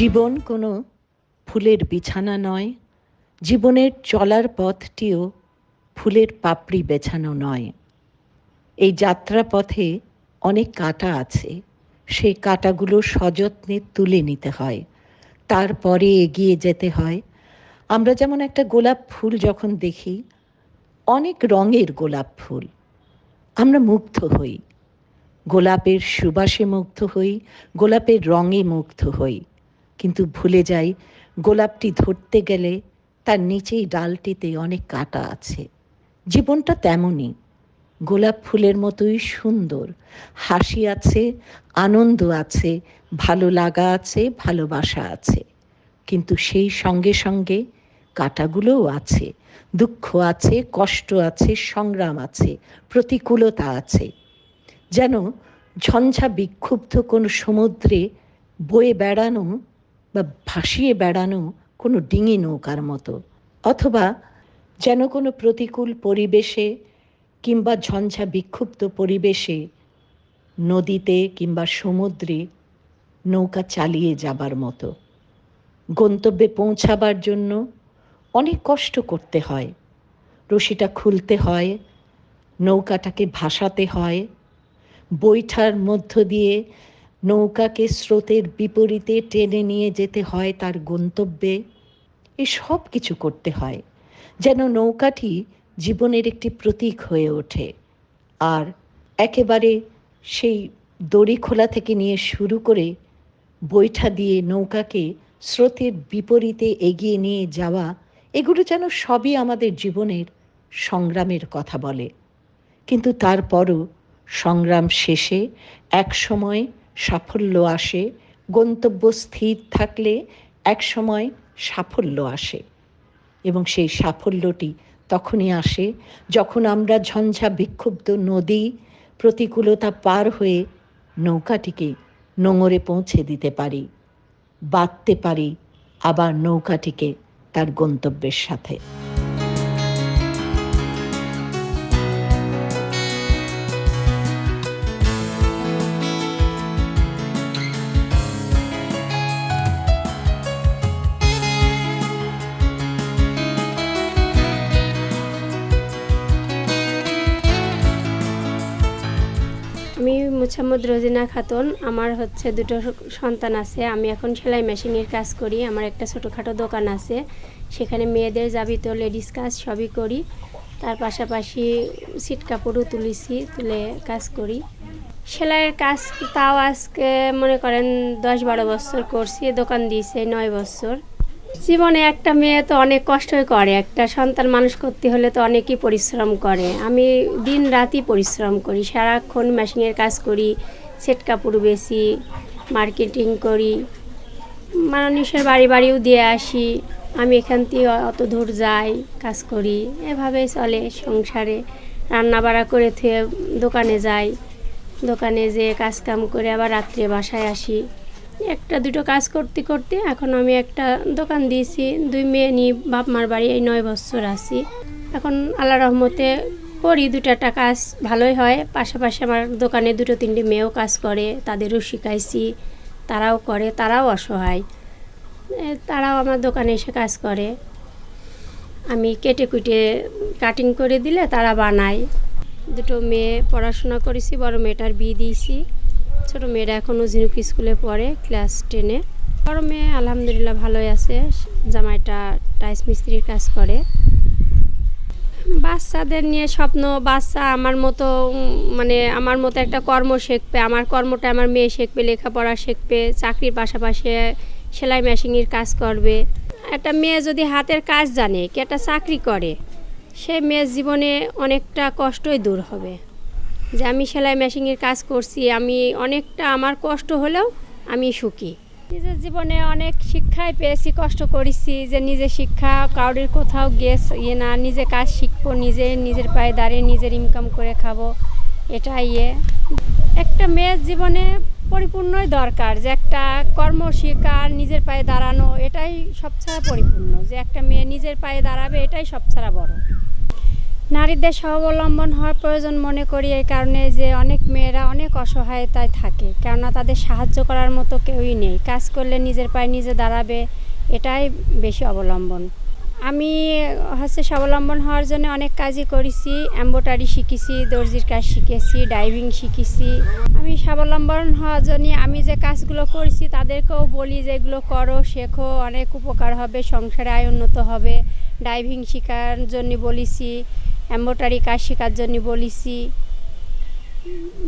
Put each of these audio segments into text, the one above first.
জীবন কোনো ফুলের বিছানা নয়, জীবনের চলার পথটিও ফুলের পাপড়ি বেছানো নয়। এই যাত্রাপথে অনেক কাঁটা আছে, সেই কাঁটাগুলো সযত্নে তুলে নিতে হয়, তারপরে এগিয়ে যেতে হয়। আমরা যেমন একটা গোলাপ ফুল যখন দেখি, অনেক রঙের গোলাপ ফুল। আমরা মুগ্ধ হই, গোলাপের সুবাসে মুগ্ধ হই, গোলাপের রঙে মুগ্ধ হই। কিন্তু ভুলে যাই, গোলাপটি ধরতে গেলে তার নিচেই ডালটিতে অনেক কাঁটা আছে। জীবনটা তেমনই। গোলাপ ফুলের মতোই সুন্দর। হাসি আছে, আনন্দ আছে, ভালো লাগা আছে, ভালোবাসা আছে। কিন্তু সেই সঙ্গে সঙ্গে কাটাগুলোও আছে। দুঃখ আছে, কষ্ট আছে, সংগ্রাম আছে, প্রতিকূলতা আছে। যেন ঝঞ্ঝা বিক্ষুব্ধ কোনো সমুদ্রে বয়ে বেড়ানো বা ভাসিয়ে বেড়ানো কোনো ডিঙি নৌকার মতো, অথবা যেন কোনো প্রতিকূল পরিবেশে কিংবা ঝঞ্ঝা বিক্ষুব্ধ পরিবেশে নদীতে কিংবা সমুদ্রে নৌকা চালিয়ে যাবার মতো। গন্তব্যে পৌঁছাবার জন্য অনেক কষ্ট করতে হয়, রশিটা খুলতে হয়, নৌকাটাকে ভাসাতে হয়, বৈঠার মধ্য দিয়ে নৌকাকে স্রোতের বিপরীতে টেনে নিয়ে যেতে হয় তার গন্তব্যে। এই সব কিছু করতে হয়, যেন নৌকাটি জীবনের একটি প্রতীক হয়ে ওঠে। আর একেবারে সেই দড়ি খোলা থেকে নিয়ে শুরু করে বৈঠা দিয়ে নৌকাকে স্রোতের বিপরীতে এগিয়ে নিয়ে যাওয়া, এগুলো যেন সবই আমাদের জীবনের সংগ্রামের কথা বলে। কিন্তু তারপরও সংগ্রাম শেষে এক সময় সাফল্য আসে। গন্তব্য স্থির থাকলে এক সময় সাফল্য আসে। এবং সেই সাফল্যটি তখনই আসে যখন আমরা ঝঞ্ঝা বিক্ষুব্ধ নদী প্রতিকূলতা পার হয়ে নৌকাটিকে নোঙরে পৌঁছে দিতে পারি, বাঁধতে পারি, আবার নৌকাটিকে তার গন্তব্যের সাথে। আমি মুছাম্মদ রোজিনা খাতুন, আমার হচ্ছে দুটো সন্তান আছে। আমি এখন সেলাই মেশিনের কাজ করি, আমার একটা ছোটোখাটো দোকান আছে। সেখানে মেয়েদের যাবিত লেডিস কাজ সবই করি। তার পাশাপাশি সিট কাপড়ও তুলেছি, তুলে কাজ করি। সেলাইয়ের কাজ তাও আজকে মনে করেন দশ বারো বছর করছি, দোকান দিয়েছে নয় বছর। জীবনে একটা মেয়ে তো অনেক কষ্টই করে, একটা সন্তান মানুষ করতে হলে তো অনেকই পরিশ্রম করে। আমি দিন রাতই পরিশ্রম করি, সারাক্ষণ মেশিনের কাজ করি সেট কাপড় বেশি মার্কেটিং করি, মানুষের বাড়ি বাড়িও দিয়ে আসি, আমি এখান থেকে অত দূর যাই, কাজ করি, এভাবেই চলে সংসারে। রান্না বাড়া করে থুয়ে দোকানে যাই, দোকানে যেয়ে কাজ কাম করে আবার রাত্রে বাসায় আসি। একটা, দুটো কাজ করতে করতে এখন আমি একটা দোকান দিয়েছি। দুই মেয়ে নিয়ে বাপ মার বাড়ি এই নয় বছর আছি। এখন আল্লাহ রহমতে করি দুটো একটা কাজ ভালোই হয়। পাশাপাশি আমার দোকানে দুটো, তিনটে মেয়েও কাজ করে, তাদেরও শিখাইছি, তারাও করে, তারাও অসহায়। তারাও আমার দোকানে এসে কাজ করে। আমি কেটে কুটে কাটিং করে দিলে তারা বানায়। দুটো মেয়ে পড়াশোনা করেছি, বড় মেয়েটার বিয়ে দিয়েছি। ছোটো মেয়েরা এখনও ঝিনুক স্কুলে পড়ে, ক্লাস টেনে। বড় মেয়ে আলহামদুলিল্লাহ ভালোই আছে, জামাইটা টাইস মিস্ত্রির কাজ করে। বাচ্চাদের নিয়ে স্বপ্ন, বাচ্চা আমার মতো মানে আমার মতো একটা কর্ম শিখবে, আমার কর্মটা আমার মেয়ে শিখবে, লেখাপড়া শিখবে, চাকরির পাশাপাশি সেলাই মেশিনের কাজ করবে। একটা মেয়ে যদি হাতের কাজ জানে, কি একটা চাকরি করে, সে মেয়ের জীবনে অনেকটা কষ্টই দূর হবে। যে আমি সেলাই মেশিনের কাজ করছি, আমি অনেকটা আমার কষ্ট হলেও আমি সুখী। নিজের জীবনে অনেক শিক্ষাই পেয়েছি, কষ্ট করেছি যে নিজে শিক্ষা কাউরির কোথাও গিয়ে ইয়ে না, নিজে কাজ শিখব, নিজে নিজের পায়ে দাঁড়িয়ে নিজের ইনকাম করে খাব এটা ইয়ে। একটা মেয়ের জীবনে পরিপূর্ণই দরকার যে একটা কর্ম শিকার নিজের পায়ে দাঁড়ানো, এটাই সবছাড়া পরিপূর্ণ। যে একটা মেয়ে নিজের পায়ে দাঁড়াবে, এটাই সবছাড়া বড়। নারীদের স্বাবলম্বন হওয়ার প্রয়োজন মনে করি এই কারণে যে অনেক মেয়েরা অনেক অসহায়তায় থাকে, কেননা তাদের সাহায্য করার মতো কেউই নেই। কাজ করলে নিজের পায়ে নিজে দাঁড়াবে, এটাই বেশি অবলম্বন। আমি হচ্ছে স্বাবলম্বন হওয়ার জন্য অনেক কাজই করেছি এম্ব্রয়ডারি শিখেছি, দর্জির কাজ শিখেছি, ডাইভিং শিখেছি। আমি স্বাবলম্বন হওয়ার জন্য আমি যে কাজগুলো করেছি তাদেরকেও বলি যে এগুলো করো, শেখো, অনেক উপকার হবে, সংসারে আয় উন্নত হবে। ডাইভিং শেখার জন্য বলেছি। এম্ব্রয়ডারি কাজ শেখার জন্য বলেছি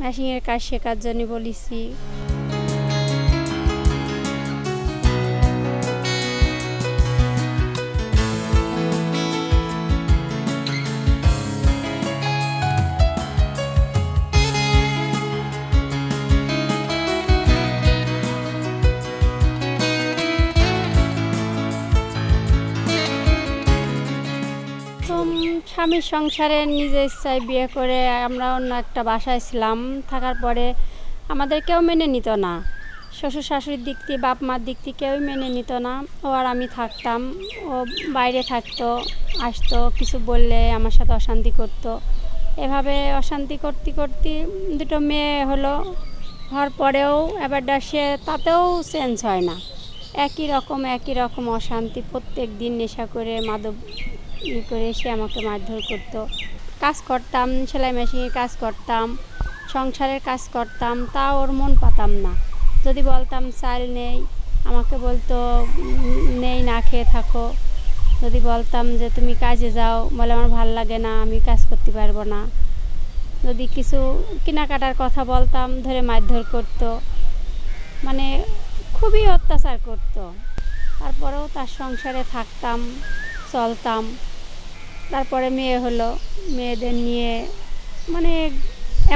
মেশিনের কাজ শেখার জন্য বলেছি। স্বামীর সংসারে নিজের ইচ্ছায় বিয়ে করে আমরা অন্য একটা বাসায় ছিলাম, থাকার পরে আমাদের কেউ মেনে নিত না। শ্বশুর শাশুড়ির দিক থেকে বাপ মার দিক থেকে কেউই মেনে নিত না। ও আর আমি থাকতাম, ও বাইরে থাকতো, আসতো, কিছু বললে আমার সাথে অশান্তি করতো। এভাবে অশান্তি করতে করতে দুটো মেয়ে হলো, হওয়ার পরেও এবার সে, তাতেও চেঞ্জ হয় না। একই রকম একই রকম অশান্তি, প্রত্যেক দিন নেশা করে মাদক ই করে এসে আমাকে মারধর করতো। কাজ করতাম, সেলাই মেশিনের কাজ করতাম, সংসারের কাজ করতাম, তা ওর মন পাতাম না। যদি বলতাম চাল নেই। আমাকে বলতো নেই, না খেয়ে থাকো। যদি বলতাম যে, তুমি কাজে যাও। বলে, আমার ভালো লাগে না, আমি কাজ করতে পারব না। যদি কিছু কেনাকাটার কথা বলতাম, ধরে মারধর করতো। মানে খুবই অত্যাচার করতো। তারপরেও তার সংসারে থাকতাম, চলতাম। তারপরে মেয়ে হলো। মেয়েদের নিয়ে মানে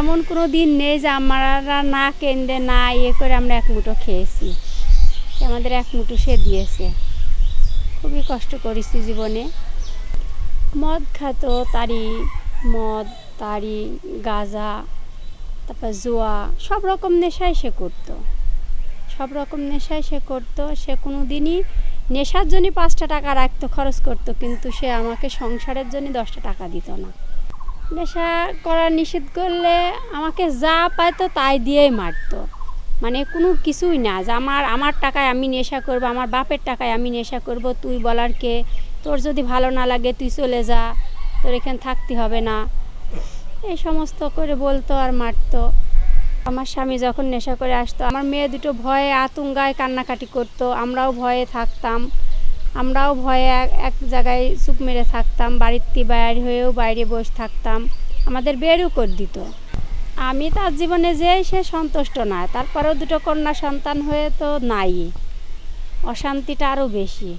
এমন কোনো দিন নেই যে আমরা না কেন্দ্রে না ইয়ে করে আমরা এক মুঠো খেয়েছি। আমাদের এক মুঠো সে দিয়েছে। খুবই কষ্ট করেছি জীবনে। মদ খাত তারি, মদ, তারি, গাজা, তারপর জোয়া, সব রকম নেশাই সে করতো। সব রকম নেশাই সে করতো। সে কোনো দিনই নেশার জন্য পাঁচটা টাকা রাখতো, খরচ করতো, কিন্তু সে আমাকে সংসারের জন্য দশটা টাকা দিত না। নেশা করা নিষেধ করলে আমাকে যা পাইতো তাই দিয়েই মারতো। মানে কোনো কিছুই না, যে আমার আমার টাকায় আমি নেশা করব, আমার বাপের টাকায় আমি নেশা করব, তুই বলার কে? তোর যদি ভালো না লাগে, তুই চলে যা, তোর এখানে থাকতে হবে না। এই সমস্ত করে বলতো আর মারতো। আমার স্বামী যখন নেশা করে আসতো, আমার মেয়ে দুটো ভয়ে আতঙ্কায় কান্নাকাটি করতো, আমরাও ভয়ে থাকতাম। আমরাও ভয়ে এক জায়গায় চুপ মেরে থাকতাম বাড়িতে বাইরে হয়েও বাইরে বসে থাকতাম। আমাদের বেরও করে দিত। আমি তার জীবনে যে সে সন্তুষ্ট না তারপরেও দুটো কন্যা সন্তান হয়ে তো নাই। অশান্তিটা আরও বেশি।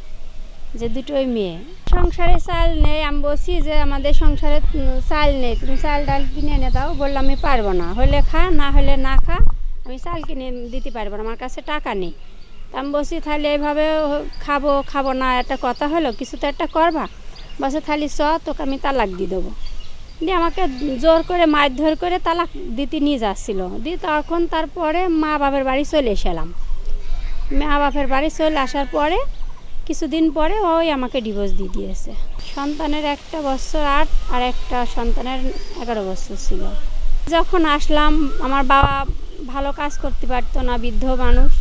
যে দুটোই মেয়ে। সংসারে চাল নেই, আমি বলছি যে আমাদের সংসারে চাল নেই, তুমি চাল ডাল কিনে এনে দাও। বললাম, আমি পারব না। হলে খা, না হলে না খা, আমি চাল কিনে দিতে পারব না, আমার কাছে টাকা নেই। আমি বলছি, তাহলে এভাবে খাব খাব না, একটা কথা হলো, কিছু তো একটা করবা। বলছে, তাহলে চ, তোকে আমি তালাক দিয়ে দেবো। দিয়ে আমাকে জোর করে, মারধর করে তালাক দিতে নিয়ে যাচ্ছিল। দিয়ে তখন তারপরে মা বাবার বাড়ি চলে এসেলাম। মা বাপের বাড়ি চলে আসার পরে কিছুদিন পরে ওই আমাকে ডিভোর্স দিয়ে দিয়েছে। সন্তানের একটা বছর আট আর একটা সন্তানের এগারো বছর ছিল। যখন আসলাম, আমার বাবা ভালো কাজ করতে পারতো না, বৃদ্ধ মানুষ।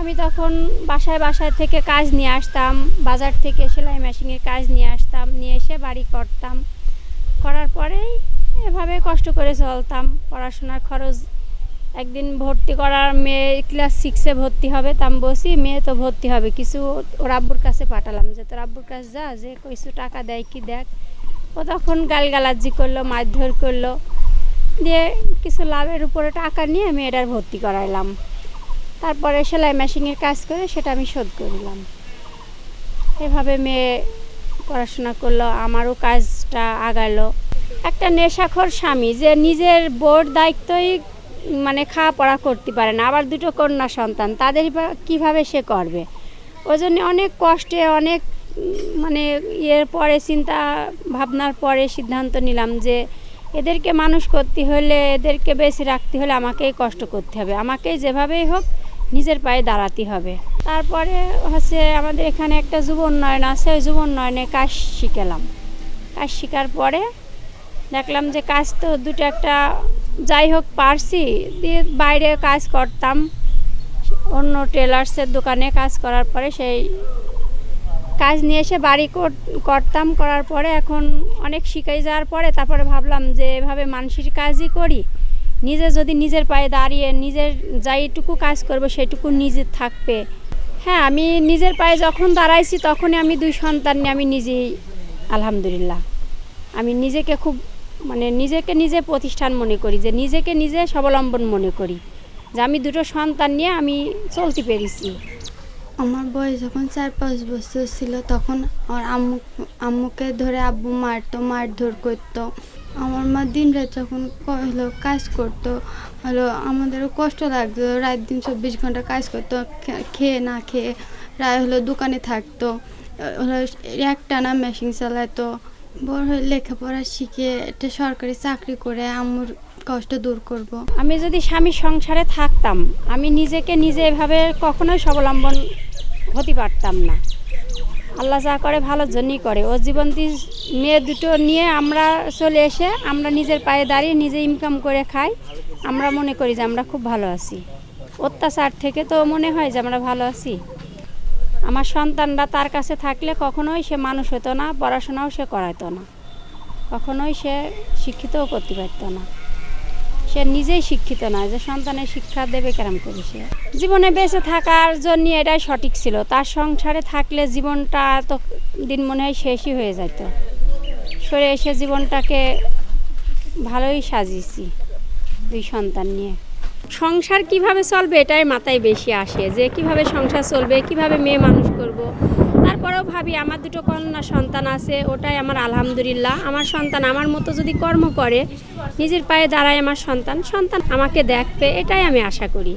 আমি তখন বাসায় বাসায় থেকে কাজ নিয়ে আসতাম, বাজার থেকে সেলাই মেশিনের কাজ নিয়ে আসতাম, নিয়ে এসে বাড়ি করতাম। করার পরেই এভাবে কষ্ট করে চলতাম, পড়াশোনার খরচ একদিন ভর্তি করার মেয়ে ক্লাস সিক্সে ভর্তি হবে, তা আমি বসি মেয়ে তো ভর্তি হবে, কিছু ওর আব্বুর কাছে পাঠালাম, যে তোর আব্বুর কাছে যা, যে কিছু টাকা দেয় কি দেখ। ও তখন গালগালাজি করল, মারধর করল, দিয়ে কিছু লাভের উপরে টাকা নিয়ে মেয়েটার ভর্তি করাইলাম। তারপরে সেলাই মেশিনের কাজ করে সেটা আমি শোধ করলাম। এভাবে মেয়ে পড়াশোনা করল, আমারও কাজটা আগালো। একটা নেশাখোর স্বামী, যে নিজের বোর্ড দায়িত্বই মানে খাওয়া পড়া করতে পারে না, আবার দুটো কন্যা সন্তান, তাদের কীভাবে সে করবে? ওই জন্য অনেক কষ্টে, অনেক মানে ইয়ের পরে, চিন্তা ভাবনার পরে সিদ্ধান্ত নিলাম যে এদেরকে মানুষ করতে হলে, এদেরকে বেশি রাখতে হলে আমাকেই কষ্ট করতে হবে। আমাকেই যেভাবেই হোক নিজের পায়ে দাঁড়াতে হবে। তারপরে হচ্ছে আমাদের এখানে একটা যুব উন্নয়ন আছে, ওই যুব উন্নয়নে কাজ শিখেলাম। কাজ শেখার পরে দেখলাম যে কাজ তো দুটো একটা যাই হোক, পারছি। দিয়ে বাইরে কাজ করতাম। অন্য টেলার্সের দোকানে কাজ করার পরে সেই কাজ নিয়ে এসে বাড়ি কর- করতাম। করার পরে এখন অনেক শিখাই যাওয়ার পরে তারপরে ভাবলাম যে এভাবে মানুষের কাজই করি। নিজে যদি নিজের পায়ে দাঁড়িয়ে নিজের যাইটুকু কাজ করব সেটুকু নিজের থাকবে। হ্যাঁ আমি নিজের পায়ে যখন দাঁড়াইছি তখনই আমি দুই সন্তান নিয়ে আমি নিজেই, আলহামদুলিল্লাহ। আমি নিজেকে খুব মানে নিজেকে নিজে প্রতিষ্ঠান মনে করি, যে নিজেকে নিজে স্বাবলম্বন মনে করি, যে আমি দুটো সন্তান নিয়ে আমি চলতে পেরেছি। আমার বয়স যখন চার পাঁচ বছর ছিল, তখন আমার আম্মু, আম্মুকে ধরে আব্বু মারতো, মারধর করতো। আমার মা দিন রাত যখন হলো কাজ করতো? হলো, আমাদেরও কষ্ট লাগতো, রাত দিন চব্বিশ ঘণ্টা কাজ করতো খেয়ে না খেয়ে, রায় হলো দোকানে থাকতো। হলো, একটানা মেশিন চালাতো। বড় হয়ে লেখাপড়া শিখে একটা সরকারি চাকরি করে আম্মুর কষ্ট দূর করব। আমি যদি স্বামীর সংসারে থাকতাম, আমি নিজেকে নিজে এভাবে কখনোই স্বাবলম্বন হতে পারতাম না। আল্লাহ যা করে ভালোর জন্যই করে। ও জীবন্তী মেয়ে দুটো নিয়ে আমরা চলে এসে আমরা নিজের পায়ে দাঁড়িয়ে নিজে ইনকাম করে খাই। আমরা মনে করি যে আমরা খুব ভালো আছি। অত্যাচার থেকে তো মনে হয় যে আমরা ভালো আছি। আমার সন্তানরা তার কাছে থাকলে কখনোই সে মানুষ হতো না, পড়াশোনাও সে করাইতো না। কখনোই সে শিক্ষিতও করতে পারতো না। সে নিজেই শিক্ষিত নয় যে সন্তানের শিক্ষা দেবে কেরাম করে সে? জীবনে বেঁচে থাকার জন্য এটাই সঠিক ছিল। তার সংসারে থাকলে জীবনটা তো দিন মনে হয় শেষই হয়ে যেত সরে এসে জীবনটাকে ভালোই সাজিয়েছি দুই সন্তান নিয়ে। সংসার কীভাবে চলবে এটাই মাথায় বেশি আসে, যে কীভাবে সংসার চলবে, কীভাবে মেয়ে মানুষ করব। তারপরেও ভাবি আমার দুটো কন্যা সন্তান আছে, ওটাই আমার আলহামদুলিল্লাহ। আমার সন্তান আমার মতো যদি কর্ম করে, নিজের পায়ে দাঁড়ায় আমার সন্তান সন্তান আমাকে দেখবে, এটাই আমি আশা করি।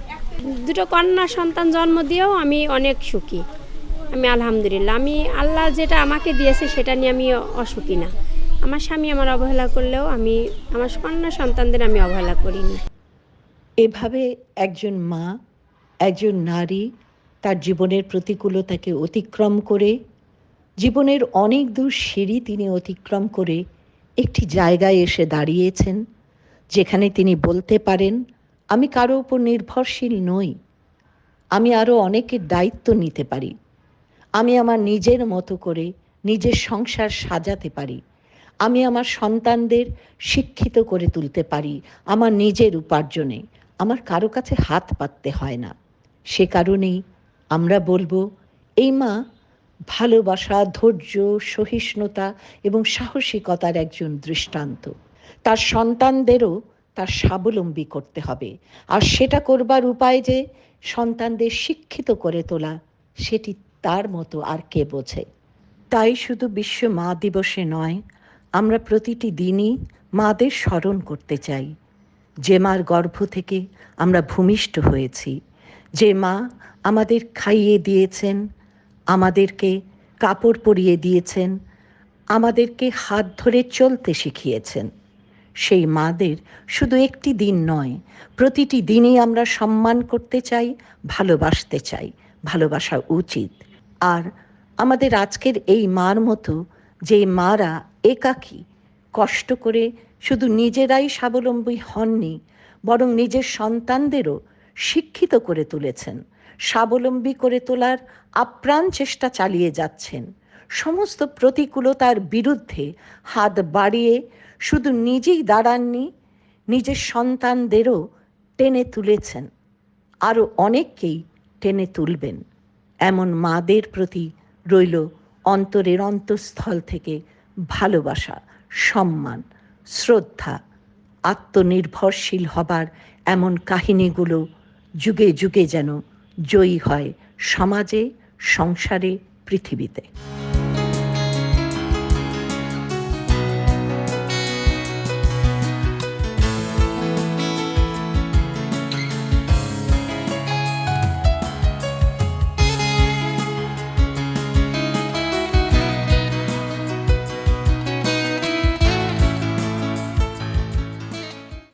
দুটো কন্যা সন্তান জন্ম দিয়েও আমি অনেক সুখী। আমি আলহামদুলিল্লাহ, আমি আল্লাহ যেটা আমাকে দিয়েছে সেটা নিয়ে আমি অসুখী না। আমার স্বামী আমার অবহেলা করলেও আমি, আমার কন্যা সন্তানদের আমি অবহেলা করিনি। এভাবে একজন মা, একজন নারী তার জীবনের প্রতিকূলতাকে অতিক্রম করে, জীবনের অনেক দূর সিঁড়ি তিনি অতিক্রম করে একটি জায়গায় এসে দাঁড়িয়েছেন, যেখানে তিনি বলতে পারেন, আমি কারও উপর নির্ভরশীল নই। আমি আরও অনেকের দায়িত্ব নিতে পারি। আমি আমার নিজের মতো করে নিজের সংসার সাজাতে পারি। আমি আমার সন্তানদের শিক্ষিত করে তুলতে পারি আমার নিজের উপার্জনে। আমার কারও কাছে হাত পাততে হয় না। সে কারণেই আমরা বলব, এই মা ভালোবাসা, ধৈর্য, সহিষ্ণুতা এবং সাহসিকতার একজন দৃষ্টান্ত। তার সন্তানদেরও তার স্বাবলম্বী করতে হবে। আর সেটা করবার উপায় যে সন্তানদের শিক্ষিত করে তোলা, সেটি তার মতো আর কে বোঝে? তাই শুধু বিশ্ব মা দিবসে নয়, আমরা প্রতিটি দিনই মাদের স্মরণ করতে চাই। যে মার গর্ভ থেকে আমরা ভূমিষ্ঠ হয়েছি, যে মা আমাদের খাইয়ে দিয়েছেন, আমাদেরকে কাপড় পরিয়ে দিয়েছেন, আমাদেরকে হাত ধরে চলতে শিখিয়েছেন। সেই মাদের শুধু একটি দিন নয়, প্রতিটি দিনই আমরা সম্মান করতে চাই, ভালোবাসতে চাই, ভালোবাসা উচিত। আর আমাদের আজকের এই মার মতো যে মারা একাকী কষ্ট করে শুধু নিজেরাই স্বাবলম্বী হননি, বরং নিজের সন্তানদেরও শিক্ষিত করে তুলেছেন, স্বাবলম্বী করে তোলার আপ্রাণ চেষ্টা চালিয়ে যাচ্ছেন। সমস্ত প্রতিকূলতার বিরুদ্ধে হাত বাড়িয়ে শুধু নিজেই দাঁড়াননি, নিজের সন্তানদেরও টেনে তুলেছেন। আরও অনেককেই টেনে তুলবেন। এমন মাদের প্রতি রইল অন্তরের অন্তঃস্থল থেকে ভালোবাসা। সম্মান শ্রদ্ধা আত্মনির্ভরশীল হবার এমন কাহিনীগুলো যুগে যুগে যেন জয়ী হয় সমাজে সংসারে পৃথিবীতে।